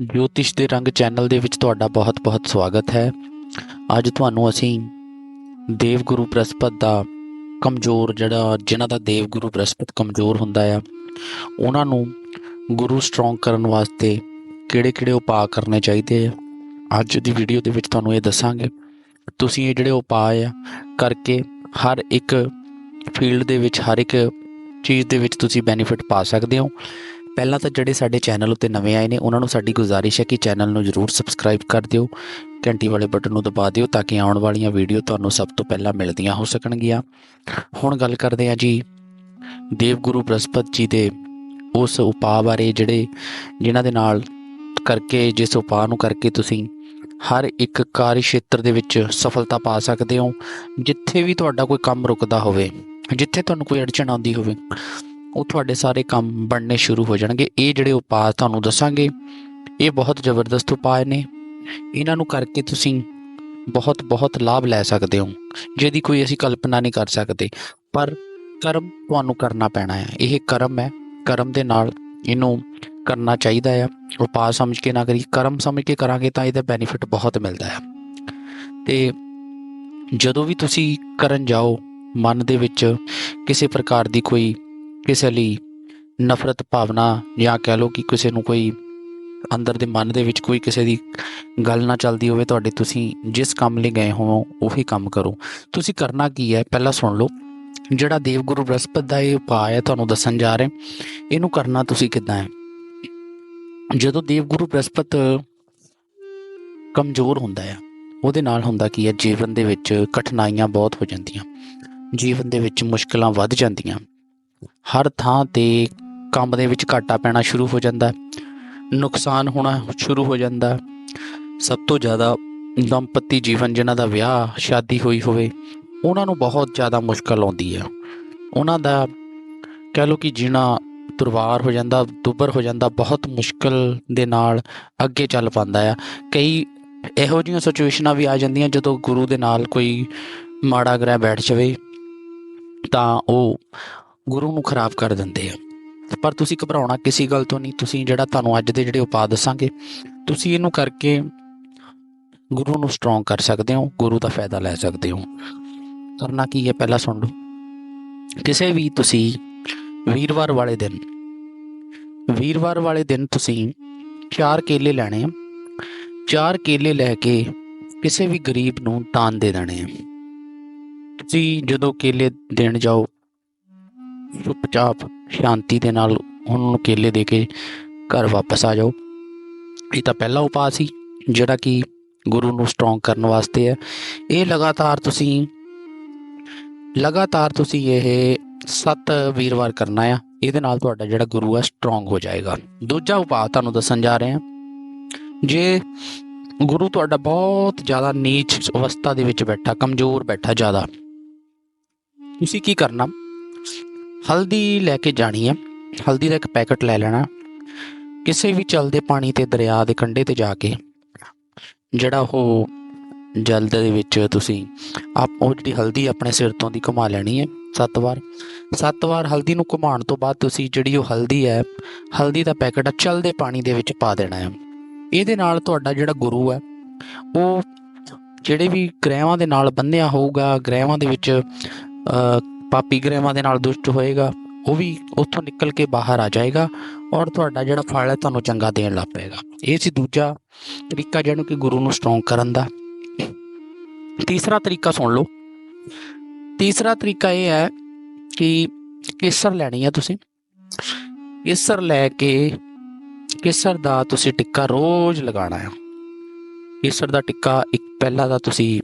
ਜੋਤਿਸ਼ ਦੇ ਰੰਗ ਚੈਨਲ ਦੇ ਵਿੱਚ ਤੁਹਾਡਾ ਬਹੁਤ-ਬਹੁਤ ਸਵਾਗਤ ਹੈ। ਅੱਜ ਤੁਹਾਨੂੰ ਅਸੀਂ ਦੇਵ ਗੁਰੂ ਬ੍ਰਹਸਪਤ ਦਾ ਕਮਜ਼ੋਰ ਜਿਹੜਾ, ਜਿਨ੍ਹਾਂ ਦਾ ਦੇਵ ਗੁਰੂ ਬ੍ਰਹਸਪਤ ਕਮਜ਼ੋਰ ਹੁੰਦਾ ਆ, ਉਹਨਾਂ ਨੂੰ ਗੁਰੂ ਸਟਰੋਂਗ ਕਰਨ ਵਾਸਤੇ ਕਿਹੜੇ-ਕਿਹੜੇ ਉਪਾਅ ਕਰਨੇ ਚਾਹੀਦੇ ਆ। ਅੱਜ ਦੀ ਵੀਡੀਓ ਦੇ ਵਿੱਚ ਤੁਹਾਨੂੰ ਇਹ ਦੱਸਾਂਗੇ। ਤੁਸੀਂ ਇਹ ਜਿਹੜੇ ਉਪਾਅ ਆ, ਕਰਕੇ ਹਰ ਇੱਕ ਫੀਲਡ ਦੇ ਵਿੱਚ, ਹਰ ਇੱਕ ਚੀਜ਼ ਦੇ ਵਿੱਚ ਤੁਸੀਂ ਬੈਨੀਫਿਟ ਪਾ ਸਕਦੇ ਹੋ। ਪਹਿਲਾਂ ਤਾਂ ਜਿਹੜੇ ਸਾਡੇ ਚੈਨਲ ਉੱਤੇ ਨਵੇਂ ਆਏ ਨੇ, ਉਹਨਾਂ ਨੂੰ ਸਾਡੀ ਗੁਜ਼ਾਰਿਸ਼ ਹੈ ਕਿ ਚੈਨਲ ਨੂੰ ਜਰੂਰ ਸਬਸਕ੍ਰਾਈਬ ਕਰ ਦਿਓ, ਘੰਟੀ ਵਾਲੇ ਬਟਨ ਨੂੰ ਦਬਾ ਦਿਓ ਤਾਂ ਕਿ ਆਉਣ ਵਾਲੀਆਂ ਵੀਡੀਓ ਤੁਹਾਨੂੰ ਸਭ ਤੋਂ ਪਹਿਲਾਂ ਮਿਲਦੀਆਂ ਹੋ ਸਕਣਗੀਆਂ। ਹੁਣ ਗੱਲ ਕਰਦੇ ਹਾਂ ਜੀ ਦੇਵ ਗੁਰੂ ਬ੍ਰਹਸਪਤ ਜੀ ਦੇ ਉਸ ਉਪਾਅ ਬਾਰੇ ਜਿਹੜੇ ਜਿਨ੍ਹਾਂ ਦੇ ਨਾਲ ਕਰਕੇ, ਜਿਸ ਉਪਾਅ ਨੂੰ ਕਰਕੇ ਤੁਸੀਂ ਹਰ ਇੱਕ ਕਾਰਜ ਖੇਤਰ ਦੇ ਵਿੱਚ ਸਫਲਤਾ ਪਾ ਸਕਦੇ ਹੋ, ਜਿੱਥੇ ਵੀ ਤੁਹਾਡਾ ਕੋਈ ਕੰਮ ਰੁਕਦਾ ਹੋਵੇ, ਜਿੱਥੇ ਤੁਹਾਨੂੰ ਕੋਈ ਅੜਚਣ ਆਉਂਦੀ ਹੋਵੇ। ਉਹ ਤੁਹਾਡੇ ਸਾਰੇ ਕੰਮ ਬਣਨੇ ਸ਼ੁਰੂ ਹੋ ਜਾਣਗੇ। ਇਹ ਜਿਹੜੇ ਉਪਾਅ ਤੁਹਾਨੂੰ ਦੱਸਾਂਗੇ, ਇਹ ਬਹੁਤ ਜ਼ਬਰਦਸਤ ਉਪਾਅ ਨੇ। ਇਹਨਾਂ ਨੂੰ ਕਰਕੇ ਤੁਸੀਂ ਬਹੁਤ ਬਹੁਤ ਲਾਭ ਲੈ ਸਕਦੇ ਹੋ, ਜਿਹਦੀ ਕੋਈ ਅਸੀਂ ਕਲਪਨਾ ਨਹੀਂ ਕਰ ਸਕਦੇ। ਪਰ ਕਰਮ ਤੁਹਾਨੂੰ ਕਰਨਾ ਪੈਣਾ ਹੈ। ਇਹ ਕਰਮ ਹੈ। ਕਰਮ ਦੇ ਨਾਲ ਇਹਨੂੰ ਕਰਨਾ ਚਾਹੀਦਾ ਹੈ। ਉਪਾਅ ਸਮਝ ਕੇ ਨਾ ਕਰੀ ਕਰਮ ਸਮਝ ਕੇ ਕਰਾਂਗੇ ਤਾਂ ਇਹਦਾ ਬੈਨੀਫਿਟ ਬਹੁਤ ਮਿਲਦਾ ਹੈ। ਤੇ ਜਦੋਂ ਵੀ ਤੁਸੀਂ ਕਰਨ ਜਾਓ, ਮਨ ਦੇ ਵਿੱਚ ਕਿਸੇ ਪ੍ਰਕਾਰ ਦੀ ਕੋਈ ਕਿਸੇ ਲਈ ਨਫ਼ਰਤ ਭਾਵਨਾ ਜਾਂ ਕਹਿ ਲਓ ਕਿ ਕਿਸੇ ਨੂੰ ਕੋਈ ਅੰਦਰ ਦੇ ਮਨ ਦੇ ਵਿੱਚ ਕੋਈ ਕਿਸੇ ਦੀ ਗੱਲ ਨਾ ਚੱਲਦੀ ਹੋਵੇ, ਤੁਹਾਡੇ ਤੁਸੀਂ ਜਿਸ ਕੰਮ ਲਈ ਗਏ ਹੋ, ਉਹੀ ਕੰਮ ਕਰੋ। ਤੁਸੀਂ ਕਰਨਾ ਕੀ ਹੈ? ਪਹਿਲਾਂ ਸੁਣ ਲਓ। ਜਿਹੜਾ ਦੇਵ ਗੁਰੂ ਬ੍ਰਹਸਪਤ ਦਾ ਇਹ ਉਪਾਅ ਹੈ, ਤੁਹਾਨੂੰ ਦੱਸਣ ਜਾ ਰਹੇ ਇਹਨੂੰ ਕਰਨਾ ਤੁਸੀਂ ਕਿੱਦਾਂ ਹੈ? ਜਦੋਂ ਦੇਵ ਗੁਰੂ ਬ੍ਰਹਸਪਤ ਕਮਜ਼ੋਰ ਹੁੰਦਾ ਹੈ, ਉਹਦੇ ਨਾਲ ਹੁੰਦਾ ਕੀ ਹੈ? ਜੀਵਨ ਦੇ ਵਿੱਚ ਕਠਿਨਾਈਆਂ ਬਹੁਤ ਹੋ ਜਾਂਦੀਆਂ। ਜੀਵਨ ਦੇ ਵਿੱਚ ਮੁਸ਼ਕਲਾਂ ਵੱਧ ਜਾਂਦੀਆਂ। ਹਰ ਥਾਂ ਤੇ ਕੰਮ ਦੇ ਵਿੱਚ ਘਾਟਾ ਪੈਣਾ ਸ਼ੁਰੂ ਹੋ ਜਾਂਦਾ ਨੁਕਸਾਨ ਹੋਣਾ ਸ਼ੁਰੂ ਹੋ ਜਾਂਦਾ ਸਭ ਤੋਂ ਜ਼ਿਆਦਾ ਦੰਪਤੀ ਜੀਵਨ ਜਿਨ੍ਹਾਂ ਦਾ ਵਿਆਹ, ਸ਼ਾਦੀ ਹੋਈ ਹੋਵੇ, ਉਹਨਾਂ ਨੂੰ ਬਹੁਤ ਜ਼ਿਆਦਾ ਮੁਸ਼ਕਲ ਆਉਂਦੀ ਹੈ। ਉਹਨਾਂ ਦਾ ਕਹਿ ਲਓ ਕਿ ਜੀਣਾ ਦੁਰਵਾਰ ਹੋ ਜਾਂਦਾ, ਦੁੱਬਰ ਹੋ ਜਾਂਦਾ, ਬਹੁਤ ਮੁਸ਼ਕਲ ਦੇ ਨਾਲ ਅੱਗੇ ਚੱਲ ਪਾਉਂਦਾ ਆ ਕਈ ਇਹੋ ਜਿਹੀਆਂ ਸਿਚੁਏਸ਼ਨਾਂ ਵੀ ਆ ਜਾਂਦੀਆਂ ਜਦੋਂ ਗੁਰੂ ਦੇ ਨਾਲ ਕੋਈ ਮਾੜਾ ਗ੍ਰਹਿ ਬੈਠ ਜਾਵੇ, ਤਾਂ ਉਹ ਗੁਰੂ ਨੂੰ ਖਰਾਬ ਕਰ ਦਿੰਦੇ ਆ। ਪਰ ਤੁਸੀਂ ਘਬਰਾਉਣਾ ਕਿਸੇ ਗੱਲ ਤੋਂ ਨਹੀਂ। ਤੁਸੀਂ ਜਿਹੜਾ ਤੁਹਾਨੂੰ ਅੱਜ ਦੇ ਜਿਹੜੇ ਉਪਾਅ ਦੱਸਾਂਗੇ, ਤੁਸੀਂ ਇਹਨੂੰ ਕਰਕੇ ਗੁਰੂ ਨੂੰ ਸਟਰੋਂਗ ਕਰ ਸਕਦੇ ਹੋ, ਗੁਰੂ ਦਾ ਫਾਇਦਾ ਲੈ ਸਕਦੇ ਹੋ। ਕਰਨਾ ਕੀ ਹੈ ਪਹਿਲਾਂ ਸੁਣ ਲਓ। ਕਿਸੇ ਵੀ ਤੁਸੀਂ ਵੀਰਵਾਰ ਵਾਲੇ ਦਿਨ, ਵੀਰਵਾਰ ਵਾਲੇ ਦਿਨ ਤੁਸੀਂ ਚਾਰ ਕੇਲੇ ਲੈਣੇ ਆ। ਚਾਰ ਕੇਲੇ ਲੈ ਕੇ ਕਿਸੇ ਵੀ ਗਰੀਬ ਨੂੰ ਦਾਨ ਦੇ ਦੇਣੇ ਆ। ਤੁਸੀਂ ਜਦੋਂ ਕੇਲੇ ਦੇਣ ਜਾਓ ਚੁੱਪਚਾਪ ਸ਼ਾਂਤੀ ਦੇ ਨਾਲ ਉਹਨਾਂ ਨੂੰ ਕੇਲੇ ਦੇ ਕੇ ਘਰ ਵਾਪਸ ਆ ਜਾਓ। ਇਹ ਤਾਂ ਪਹਿਲਾ ਉਪਾਅ ਸੀ, ਜਿਹੜਾ ਕਿ ਗੁਰੂ ਨੂੰ ਸਟਰੋਂਗ ਕਰਨ ਵਾਸਤੇ ਹੈ। ਇਹ ਲਗਾਤਾਰ ਤੁਸੀਂ ਲਗਾਤਾਰ ਤੁਸੀਂ ਇਹ ਸੱਤ ਵੀਰਵਾਰ ਕਰਨਾ ਆ, ਇਹਦੇ ਨਾਲ ਤੁਹਾਡਾ ਜਿਹੜਾ ਗੁਰੂ ਹੈ ਸਟਰੋਂਗ ਹੋ ਜਾਏਗਾ। ਦੂਜਾ ਉਪਾਅ ਤੁਹਾਨੂੰ ਦੱਸਣ ਜਾ ਰਹੇ ਹਾਂ। ਜੇ ਗੁਰੂ ਤੁਹਾਡਾ ਬਹੁਤ ਜ਼ਿਆਦਾ ਨੀਚ ਅਵਸਥਾ ਦੇ ਵਿੱਚ ਬੈਠਾ, ਕਮਜ਼ੋਰ ਬੈਠਾ ਜ਼ਿਆਦਾ, ਤੁਸੀਂ ਕੀ ਕਰਨਾ? ਹਲਦੀ ਲੈ ਕੇ ਜਾਣੀ ਹੈ। ਹਲਦੀ ਦਾ ਇੱਕ ਪੈਕਟ ਲੈ ਲੈਣਾ। ਕਿਸੇ ਵੀ ਚਲਦੇ ਪਾਣੀ ਤੇ ਦਰਿਆ ਦੇ ਕੰਢੇ ਤੇ ਜਾ ਕੇ, ਜਿਹੜਾ ਉਹ ਜਲ ਦੇ ਵਿੱਚ ਤੁਸੀਂ ਆਪ, ਉਹ ਜਿਹੜੀ ਹਲਦੀ ਆਪਣੇ ਸਿਰ ਤੋਂ ਦੀ ਘੁਮਾ ਲੈਣੀ ਹੈ ਸੱਤ ਵਾਰ। ਸੱਤ ਵਾਰ ਹਲਦੀ ਨੂੰ ਘੁਮਾਉਣ ਤੋਂ ਬਾਅਦ ਤੁਸੀਂ ਜਿਹੜੀ ਉਹ ਹਲਦੀ ਹੈ, ਹਲਦੀ ਦਾ ਪੈਕਟ ਆ ਚਲਦੇ ਪਾਣੀ ਦੇ ਵਿੱਚ ਪਾ ਦੇਣਾ ਹੈ। ਇਹਦੇ ਨਾਲ ਤੁਹਾਡਾ ਜਿਹੜਾ ਗੁਰੂ ਹੈ, ਉਹ ਜਿਹੜੇ ਵੀ ਗ੍ਰਹਿਵਾਂ ਦੇ ਨਾਲ ਬੰਨਿਆ ਹੋਊਗਾ, ਗ੍ਰਹਿਵਾਂ ਦੇ ਵਿੱਚ ਪਾਪੀ ਗ੍ਰਹਿਵਾਂ ਦੇ ਨਾਲ ਦੁਸ਼ਟ ਹੋਏਗਾ, ਉਹ ਵੀ ਉੱਥੋਂ ਨਿਕਲ ਕੇ ਬਾਹਰ ਆ ਜਾਏਗਾ ਔਰ ਤੁਹਾਡਾ ਜਿਹੜਾ ਫਲ ਹੈ ਤੁਹਾਨੂੰ ਚੰਗਾ ਦੇਣ ਲੱਗ ਪਏਗਾ। ਇਹ ਸੀ ਦੂਜਾ ਤਰੀਕਾ ਜਿਹਨੂੰ ਕਿ ਗੁਰੂ ਨੂੰ ਸਟਰੋਂਗ ਕਰਨ ਦਾ। ਤੀਸਰਾ ਤਰੀਕਾ ਸੁਣ ਲਓ। ਤੀਸਰਾ ਤਰੀਕਾ ਇਹ ਹੈ ਕਿ ਕੇਸਰ ਲੈਣੀ ਹੈ ਤੁਸੀਂ। ਕੇਸਰ ਲੈ ਕੇ ਕੇਸਰ ਦਾ ਤੁਸੀਂ ਟਿੱਕਾ ਰੋਜ਼ ਲਗਾਉਣਾ ਹੈ। ਕੇਸਰ ਦਾ ਟਿੱਕਾ ਇੱਕ ਪਹਿਲਾ ਦਾ ਤੁਸੀਂ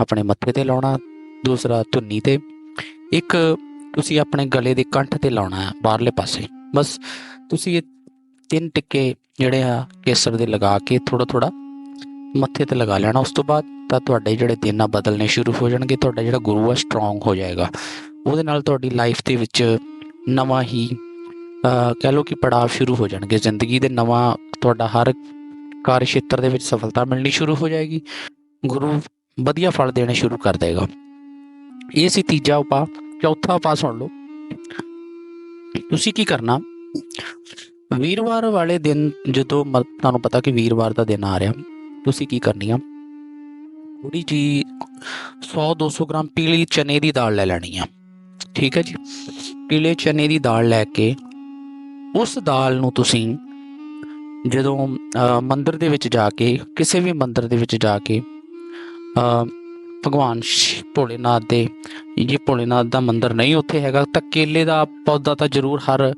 ਆਪਣੇ ਮੱਥੇ ਤੇ ਲਾਉਣਾ, ਦੂਸਰਾ ਧੁੰਨੀ ਤੇ। ਇੱਕ ਤੁਸੀਂ ਆਪਣੇ ਗਲੇ ਦੇ ਕੰਠ ਤੇ ਲਾਉਣਾ ਹੈ, ਬਾਹਰਲੇ ਪਾਸੇ। ਬਸ ਤੁਸੀਂ ਇਹ ਤਿੰਨ ਟਿੱਕੇ ਜਿਹੜੇ ਆ ਕੇਸਰ ਦੇ ਲਗਾ ਕੇ ਥੋੜਾ ਥੋੜਾ ਮੱਥੇ ਤੇ ਲਗਾ ਲੈਣਾ। ਉਸ ਤੋਂ ਬਾਅਦ ਤਾਂ ਤੁਹਾਡੇ ਜਿਹੜੇ ਦਿਨ ਆ ਬਦਲਨੇ ਸ਼ੁਰੂ ਹੋ ਜਾਣਗੇ, ਤੁਹਾਡਾ ਜਿਹੜਾ ਗੁਰੂ ਆ ਸਟਰੋਂਗ ਹੋ ਜਾਏਗਾ। ਉਹਦੇ ਨਾਲ ਤੁਹਾਡੀ ਲਾਈਫ ਦੇ ਵਿੱਚ ਨਵਾਂ ਹੀ ਕਹਿ ਲਓ ਕਿ ਪੜਾਅ ਸ਼ੁਰੂ ਹੋ ਜਾਣਗੇ। ਜ਼ਿੰਦਗੀ ਦੇ ਨਵਾਂ ਤੁਹਾਡਾ ਹਰ ਕਾਰਜ ਖੇਤਰ ਦੇ ਵਿੱਚ ਸਫਲਤਾ ਮਿਲਣੀ ਸ਼ੁਰੂ ਹੋ ਜਾਏਗੀ। ਗੁਰੂ ਵਧੀਆ ਫਲ ਦੇਣੇ ਸ਼ੁਰੂ ਕਰ ਦੇਗਾ। ਇਹ ਸੀ ਤੀਜਾ ਉਪਾਅ। ਚੌਥਾ ਉਪਾਅ ਸੁਣ ਲਓ। ਤੁਸੀਂ ਕੀ ਕਰਨਾ? ਵੀਰਵਾਰ ਵਾਲੇ ਦਿਨ ਜਦੋਂ ਮ- ਤੁਹਾਨੂੰ ਪਤਾ ਕਿ ਵੀਰਵਾਰ ਦਾ ਦਿਨ ਆ ਰਿਹਾ ਤੁਸੀਂ ਕੀ ਕਰਨੀ ਆ? ਥੋੜੀ ਜੀ 100 200 ਗ੍ਰਾਮ ਪੀਲੀ ਚਨੇ ਦੀ ਦਾਲ ਲੈ ਲੈਣੀ ਆ। ਠੀਕ ਹੈ ਜੀ? ਪੀਲੇ ਚਨੇ ਦੀ ਦਾਲ ਲੈ ਕੇ ਉਸ ਦਾਲ ਨੂੰ ਤੁਸੀਂ ਜਦੋਂ ਅ, ਮੰਦਿਰ ਦੇ ਵਿੱਚ ਜਾ ਕੇ ਕਿਸੇ ਵੀ ਮੰਦਿਰ ਦੇ ਵਿੱਚ ਜਾ ਕੇ ਭਗਵਾਨ ਭੋਲੇਨਾਥ ਦੇ, ਜੇ ਭੋਲੇਨਾਥ ਦਾ ਮੰਦਿਰ ਨਹੀਂ ਉੱਥੇ ਹੈਗਾ, ਤਾਂ ਕੇਲੇ ਦਾ ਪੌਦਾ ਤਾਂ ਜ਼ਰੂਰ ਹਰ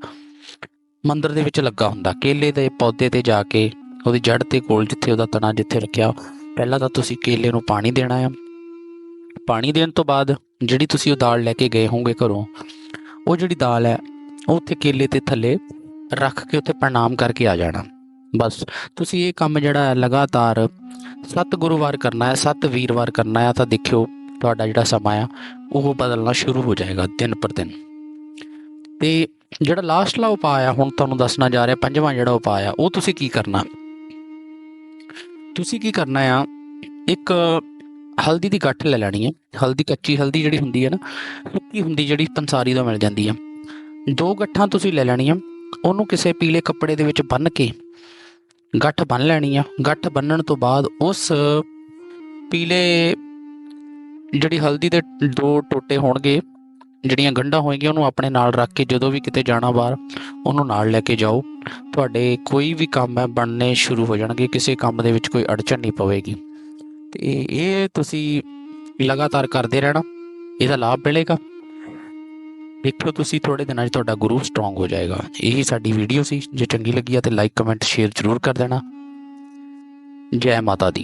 ਮੰਦਿਰ ਦੇ ਵਿੱਚ ਲੱਗਾ ਹੁੰਦਾ। ਕੇਲੇ ਦੇ ਪੌਦੇ ਤੇ ਜਾ ਕੇ ਉਹਦੀ ਜੜ ਤੇ ਕੋਲ ਜਿੱਥੇ ਉਹਦਾ ਤਣਾ ਜਿੱਥੇ ਰੱਖਿਆ, ਪਹਿਲਾਂ ਤਾਂ ਤੁਸੀਂ ਕੇਲੇ ਨੂੰ ਪਾਣੀ ਦੇਣਾ ਆ। ਪਾਣੀ ਦੇਣ ਤੋਂ ਬਾਅਦ ਜਿਹੜੀ ਤੁਸੀਂ ਉਹ ਦਾਲ ਲੈ ਕੇ ਗਏ ਹੋਵੋਗੇ ਘਰੋਂ, ਉਹ ਜਿਹੜੀ ਦਾਲ ਹੈ, ਉਹ ਉੱਥੇ ਕੇਲੇ ਤੇ ਥੱਲੇ ਰੱਖ ਕੇ ਉੱਥੇ ਪ੍ਰਣਾਮ ਕਰਕੇ ਆ ਜਾਣਾ। ਬਸ। ਤੁਸੀਂ ਇਹ ਕੰਮ ਜਿਹੜਾ ਹੈ ਲਗਾਤਾਰ ਸੱਤ ਗੁਰੂਵਾਰ ਕਰਨਾ ਹੈ, ਸੱਤ ਵੀਰਵਾਰ ਕਰਨਾ ਹੈ ਤਾਂ ਦੇਖਿਓ ਤੁਹਾਡਾ ਜਿਹੜਾ ਸਮਾਂ ਆ, ਉਹ ਬਦਲਣਾ ਸ਼ੁਰੂ ਹੋ ਜਾਏਗਾ ਦਿਨ ਪਰ ਦਿਨ। ਤੇ ਜਿਹੜਾ ਲਾਸਟਲਾ ਉਪਾਅ ਆ, ਹੁਣ ਤੁਹਾਨੂੰ ਦੱਸਣਾ ਜਾ ਰਿਹਾ, ਪੰਜਵਾਂ ਜਿਹੜਾ ਉਪਾਅ ਆ, ਉਹ ਤੁਸੀਂ ਕੀ ਕਰਨਾ? ਤੁਸੀਂ ਕੀ ਕਰਨਾ ਆ, ਇੱਕ ਹਲਦੀ ਦੀ ਗੱਠ ਲੈ ਲੈਣੀ ਹੈ। ਹਲਦੀ, ਕੱਚੀ ਹਲਦੀ ਜਿਹੜੀ ਹੁੰਦੀ ਹੈ ਨਾ, ਸੁੱਕੀ ਹੁੰਦੀ ਜਿਹੜੀ ਪੰਸਾਰੀ ਤੋਂ ਮਿਲ ਜਾਂਦੀ ਆ ਦੋ ਗੱਠਾਂ ਤੁਸੀਂ ਲੈ ਲੈਣੀਆਂ, ਉਹਨੂੰ ਕਿਸੇ ਪੀਲੇ ਕੱਪੜੇ ਦੇ ਵਿੱਚ ਬੰਨ੍ਹ ਕੇ ਗੱਠ ਬੰਨ ਲੈਣੀ ਆ। ਗੱਠ ਬੰਨਣ ਤੋਂ ਬਾਅਦ ਉਸ ਪੀਲੇ ਜਿਹੜੀ ਹਲਦੀ ਦੇ ਦੋ ਟੋਟੇ ਹੋਣਗੇ, ਜਿਹੜੀਆਂ ਗੰਢਾਂ ਹੋਣਗੀਆਂ, ਉਹਨੂੰ ਆਪਣੇ ਨਾਲ ਰੱਖ ਕੇ ਜਦੋਂ ਵੀ ਕਿਤੇ ਜਾਣਾ ਬਾਹਰ, ਉਹਨੂੰ ਨਾਲ ਲੈ ਕੇ ਜਾਓ। ਤੁਹਾਡੇ ਕੋਈ ਵੀ ਕੰਮ ਹੈ, ਬਣਨੇ ਸ਼ੁਰੂ ਹੋ ਜਾਣਗੇ, ਕਿਸੇ ਕੰਮ ਦੇ ਵਿੱਚ ਕੋਈ ਅੜਚਣ ਨਹੀਂ ਪਵੇਗੀ। ਤੇ ਇਹ ਤੁਸੀਂ ਲਗਾਤਾਰ ਕਰਦੇ ਰਹਿਣਾ। ਇਹਦਾ ਲਾਭ ਮਿਲੇਗਾ। ਦੇਖਿਓ ਤੁਸੀਂ ਥੋੜੇ ਦਿਨਾਂ 'ਚ ਤੁਹਾਡਾ ਗੁਰੂ ਸਟਰੋਂਗ ਹੋ ਜਾਏਗਾ। ਇਹੀ ਸਾਡੀ ਵੀਡੀਓ ਸੀ। ਜੇ ਚੰਗੀ ਲੱਗੀ ਆ ਤੇ ਲਾਈਕ ਕਮੈਂਟ ਸ਼ੇਅਰ ਜ਼ਰੂਰ ਕਰ ਦੇਣਾ। ਜੈ ਮਾਤਾ ਦੀ।